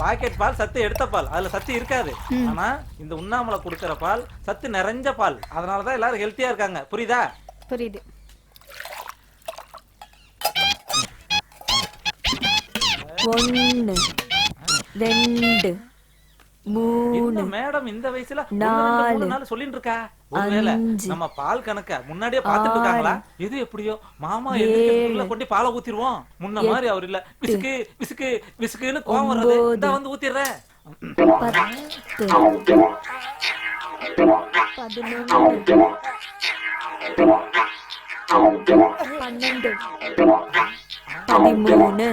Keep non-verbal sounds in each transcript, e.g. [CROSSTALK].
Packet பால் சத்து எடுத்த பால். அதுல சத்து இருக்காது. ஆனா இந்த உண்ணாமலை கொடுக்கிற பால் சத்து நிறைஞ்ச பால். அதனாலதான் எல்லாரும் ஹெல்த்தியா இருக்காங்க. புரியுதா? புரியுது. ஒன்று ரெண்டு மூணு மேடம் இந்த வயசுல? நாலு, நாள் சொல்லிட்டு இருக்கா? ஒருவேளை நம்ம பால் கணக்க முன்னாடியே பாத்துட்டு இருக்காங்களா? எது எப்படியோ? மாமா எந்திரிக்கிறதுக்குள்ள கொண்டு பாலை ஊத்திடுவோம். முன்ன மாதிரி அவர் இல்ல. விசுக்கு விசுக்கு விசுக்குன்னு கோவம் வர்றது இந்த வந்து ஊத்திடுறேன் பன்னெண்டு பதிமூணு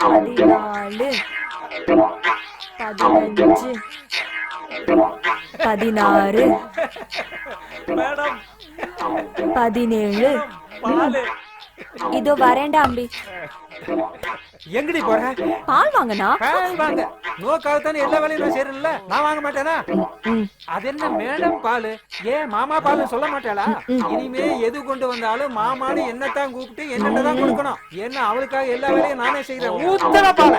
பதினாலு. பதினஞ்சு. பதினாறு. மேடம் பதினேழு. பாலு இதோ வரேன்டா அம்பி. எங்கடி போற? பால் வாங்கனா? பால் வாங்க. நோக்காக தானே எல்லா வேலையும் நான் செய்யறேன்ல நான் வாங்க மாட்டேனா? அது என்ன மேடம் பால்? ஏன் மாமா பால்னு சொல்ல மாட்டாளா? இனிமே எது கொண்டு வந்தாலும் மாமான்னு என்னத்தான் கூப்பிட்டு என்னென்ன தான் கொடுக்கணும். என்ன அவளுக்காக எல்லா வேலையும் நானே செய்யறேன் ஊத்தல பால.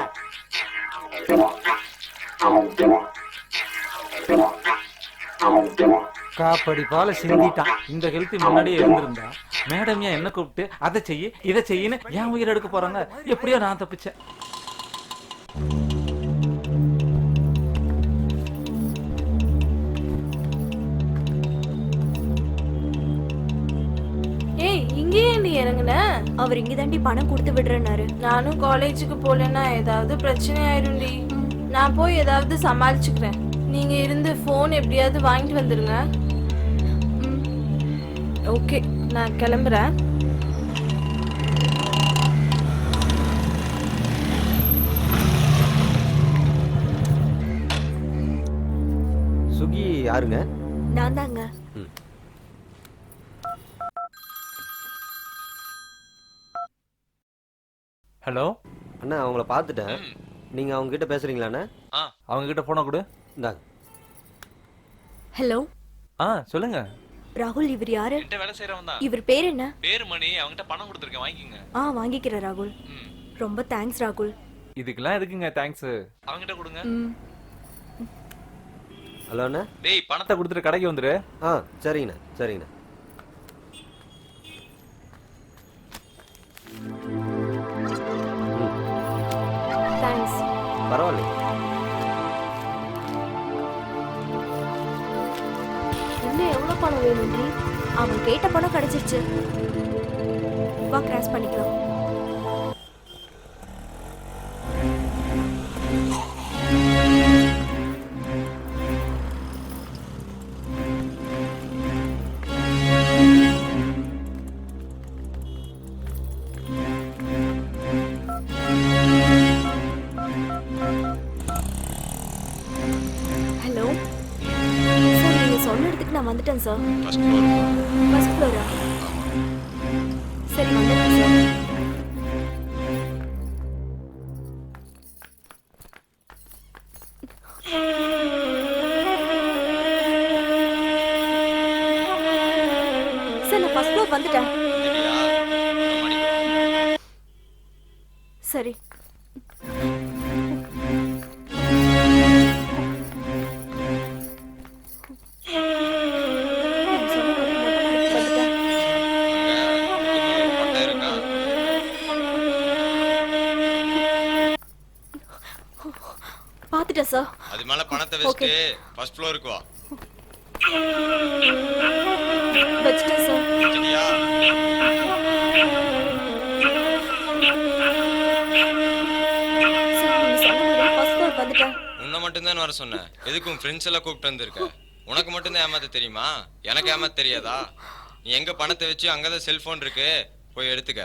காப்படி பால சிந்திட்டான். இந்த ஹெல்த்தி முன்னாடியே இருந்திருந்தா மேடம் ஏன் என்ன கூப்பிட்டு அதை செய்யு இதை செய்யுன்னு ஏன் உயிர் எடுக்க போறாங்க? எப்படியோ நான் தப்பிச்சேன். ஏய் இங்கேயே நீ இறங்குன? அவர் இங்க தாண்டி பணம் கொடுத்து விடுறேன்னாரு. நானும் காலேஜுக்கு போலன்னா ஏதாவது பிரச்சனை ஆயிரும்டி. நான் போய் ஏதாவது சமாளிச்சுக்கிறேன். நீங்க இருந்து ஃபோன் எப்படியாவது வாங்கிட்டு வந்துருங்க. ஓகே நான் கிளம்புறேன். சுகி யாருங்க? நான் தாங்க. ஹலோ? அண்ணா அவங்கள பார்த்துட்டேன். நீங்க அவங்க கிட்ட பேசுறீங்களாண்ணே? அவங்க கிட்ட போன கொடு. இந்தாங்க ஹலோ ஆ சொல்லுங்க. ராகுல் இவர் யாரு? என்கிட்ட வேலை செய்யறவன் தான் இவர் பேர் என்ன? பேரு மணி அவன்கிட்ட பணம் கொடுத்துருக்கேன் வாங்கிக்கோங்க. ஆ வாங்கிக்கிறேன் ராகுல். ம். ரொம்ப தேங்க்ஸ் ராகுல். இதுக்கெல்லாம் எதுக்குங்க தேங்க்ஸ் அவன்கிட்ட கொடுங்க. ம். ஹலோ அண்ணா. டேய் பணத்தை பணத்தை கொடுத்துட்டு கடைக்கு வந்துரு. ஆ சரிங்கண்ணா சரிங்கண்ணா. தேங்க்ஸ் பரவாயில்ல இன்னும் பணம் வேணும்டி. அவன் கேட்ட பணம் கிடைச்சிருச்சு. வா கிராஸ் பண்ணிக்கலாம். நான் சார் அது மேல பணத்தை வச்சுட்டு ஃபர்ஸ்ட் ஃப்ளோருக்கு வா. வச்சுட்டேன் சார் சரியா ஃப்ளோர் வந்துட்டேன். உன்னை மட்டும்தான் வர சொன்னேன். எதுக்கு உன் ஃப்ரெண்ட்ஸ் எல்லாம் கூப்பிட்டு வந்திருக்க? உனக்கு மட்டும்தான் ஏமாத்த தெரியுமா? எனக்கு ஏமாத்த தெரியாதா? நீ எங்க பணத்தை வச்சு அங்கதான் செல்போன் இருக்கு? போய் எடுத்துக்க.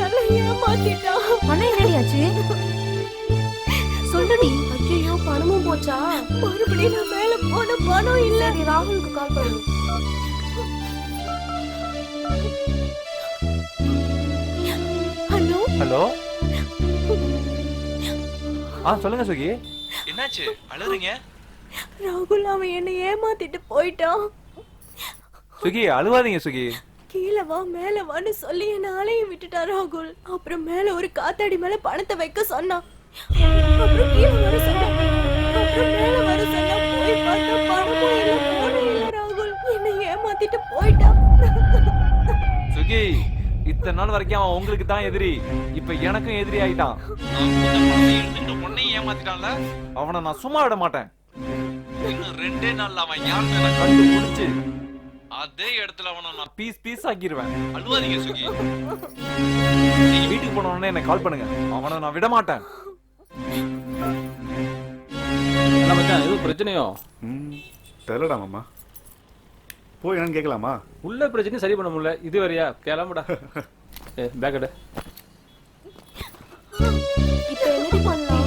நல்லா ஏமாத்திட்டான். ஆனா என்னடி ஆச்சு சொல்லுடி ஐயோ பணமும் போச்சா? மறுபடியும் நான் மேல போன பணம் இல்ல. சரி ராகுலுக்கு கால் பண்ணு. ஹலோ? ஹலோ? ஆ சொல்லுங்க சுகி. என்னாச்சு? அழுறீங்க ராகுல் அவன் என்ன ஏமாத்திட்டு போயிட்டான். சுகி அழுவாதீங்க சுகி. கீழே வா மேல வான்னு சொல்லி என்ன அலைய விட்டுட்டான் ராகுல். அப்புறம் மேல ஒரு காத்தாடி மேல பணத்தை வைக்க சொன்னான். அப்புறம் கீழே வர சொன்னான். அப்புறம் மேல வர சொன்னா போய் பார்த்தா பணமும் இல்ல போனும் இல்ல ராகுல். என்னை ஏமாத்திட்டு போயிட்டான் சுகி இத்தனை நாள் வரைக்கும் அவன் உங்களுக்கு தான் எதிரி. இப்ப எனக்கும் எதிரி ஆயிட்டான். உன்னையும் ஏமாத்திட்டான்ல அவனை நான் சும்மா விட மாட்டேன். இன்னும் ரெண்டே நாள்ல அவன் யாருன்னு கண்டுபிடிச்சு. அதே இடத்துல அவனை நான் பீஸ் பீஸ் ஆக்கிடுவேன் அழுவாதீங்க சுகி. நீங்க வீட்டுக்கு போன உடனே எனக்கு கால் பண்ணுங்க. அவனை நான் விட மாட்டேன் என்ன மச்சான் எதுவும் பிரச்சனையோ? ம். தெரியலடா மாமா. போய் என்னன்னு கேட்கலாமா? உள்ள பிரச்சனையும் சரி பண்ண முடியல. இது வரையா? கிளம்புடா. [LAUGHS] ஏ பேக் எடு. இப்ப என்னடி பண்ணலாம்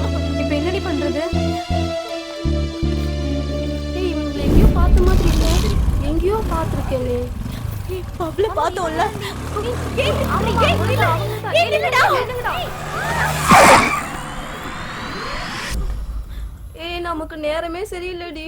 எங்கேயோ பார்த்திருக்கேனே. பப்ல பார்த்தோம்ல. ஏய் நமக்கு நேரமே சரியில்லடி.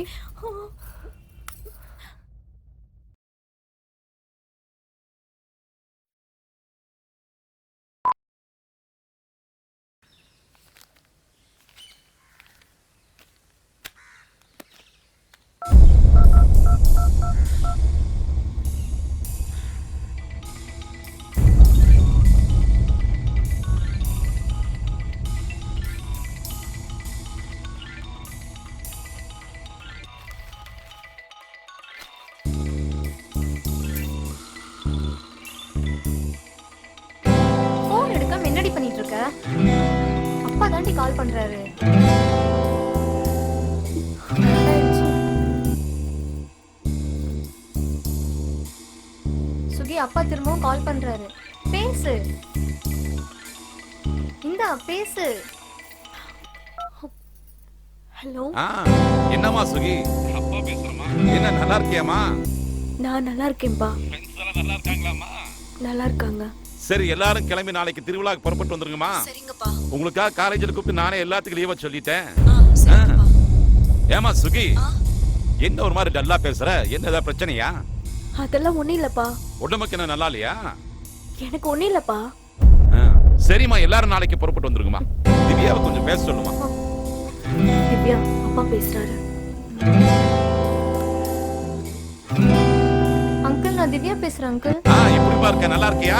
தாண்டி கால் பண்றாரு. சுகி அப்பா திரும்பவும் கால் பண்றாரு. பேசு. இந்தா பேசு. ஹலோ. என்னம்மா சுகி? அப்பா பேசுறமா என்ன நல்லா இருக்கியாம்மா? நான் நல்லா இருக்கேன்பா நல்லா இருக்காங்களாமா நல்லா இருக்காங்க. சரி எல்லாரும் கிளம்பி நாளைக்கு திருவிழாக்கு புறப்பட்டு வந்துருங்கம்மா. சரிங்கப்பா. உங்களுக்காக காலேஜில் கூப்பிட்டு நானே எல்லாத்துக்கும் லீவா சொல்லிட்டேன். ஆ சரிங்கப்பா. ஏமா சுகி. என்ன ஒரு மாதிரி டல்லா பேசுற? என்ன ஏதாவது பிரச்சனையா? அதெல்லாம் ஒண்ணும் இல்லப்பா. உடம்புக்கு என்ன நல்லா இல்லையா? எனக்கு ஒண்ணும் இல்லப்பா. ஆ. சரிம்மா எல்லாரும் நாளைக்கு புறப்பட்டு வந்துருங்கம்மா. திவ்யாவை கொஞ்சம் பேச சொல்லுமா திவ்யா அப்பா பேசுறாரு. அங்கிள் நான் திவ்யா பேசுறேன் அங்கிள். எப்படிப்பா இருக்க? நல்லா இருக்கியா?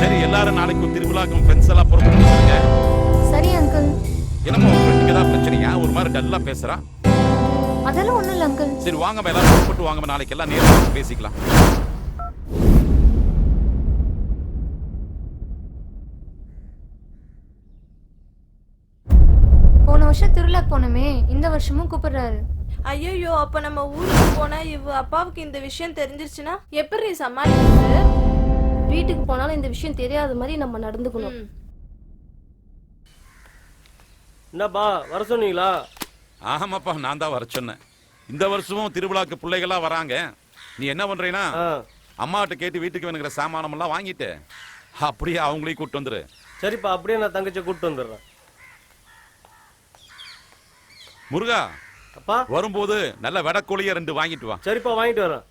சரி எல்லாரும் நாளைக்கு திருவிழாக்கும் ஃப்ரெண்ட்ஸ் எல்லாம் புறப்பட்டு சரி அங்கிள் என்னம்மா உங்க ஃப்ரெண்டுக்கு ஏதாவது பிரச்சனையா? ஒரு மாதிரி டல்லா பேசுறா. அதெல்லாம் ஒண்ணும் இல்ல அங்கிள் சரி வாங்கம்மா எல்லாரும் புறப்பட்டு வாங்கம்மா நாளைக்கு எல்லாம் நேரில் பேசிக்கலாம். போன வருஷம் திருவிழாக்கு போனோமே இந்த வருஷமும் கூப்பிடுறாரு. ஐயோ அப்ப நம்ம ஊருக்கு போனா இவ அப்பாவுக்கு இந்த விஷயம் தெரிஞ்சிருச்சுன்னா எப்படி சமாளிக்கிறது? வீட்டுக்கு போனாலும் இந்த விஷயம் தெரியாத மாதிரி நம்ம நடந்துக்கணும். என்னப்பா வர சொன்னீங்களா? ஆமாப்பா நான் தான் வர சொன்னேன். இந்த வருஷமும் திருவிழாக்கு பிள்ளைகளா வராங்க. நீ என்ன பண்றீன்னா ஆ. அம்மாட்ட கேட்டு வீட்டுக்கு வேணுங்கிற சாமானம் எல்லாம் வாங்கிட்டு அப்படியே அவங்களையும் கூட்டு வந்துரு. சரிப்பா அப்படியே நான் தங்கச்சியை கூப்பிட்டு வந்துடுறேன். முருகா அப்பா. வரும்போது நல்ல வடக்கோழிய ரெண்டு வாங்கிட்டு வா. சரிப்பா வாங்கிட்டு வரேன்.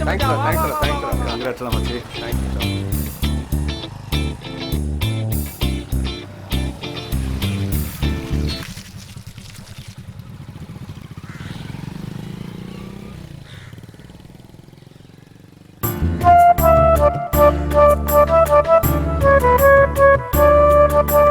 தேங்க்யூ தேங்க்யூ தேங்க்யூ கங்க்ராட்ஸ்லாம் மச்சி தேங்க்யூ Thank you. Bye.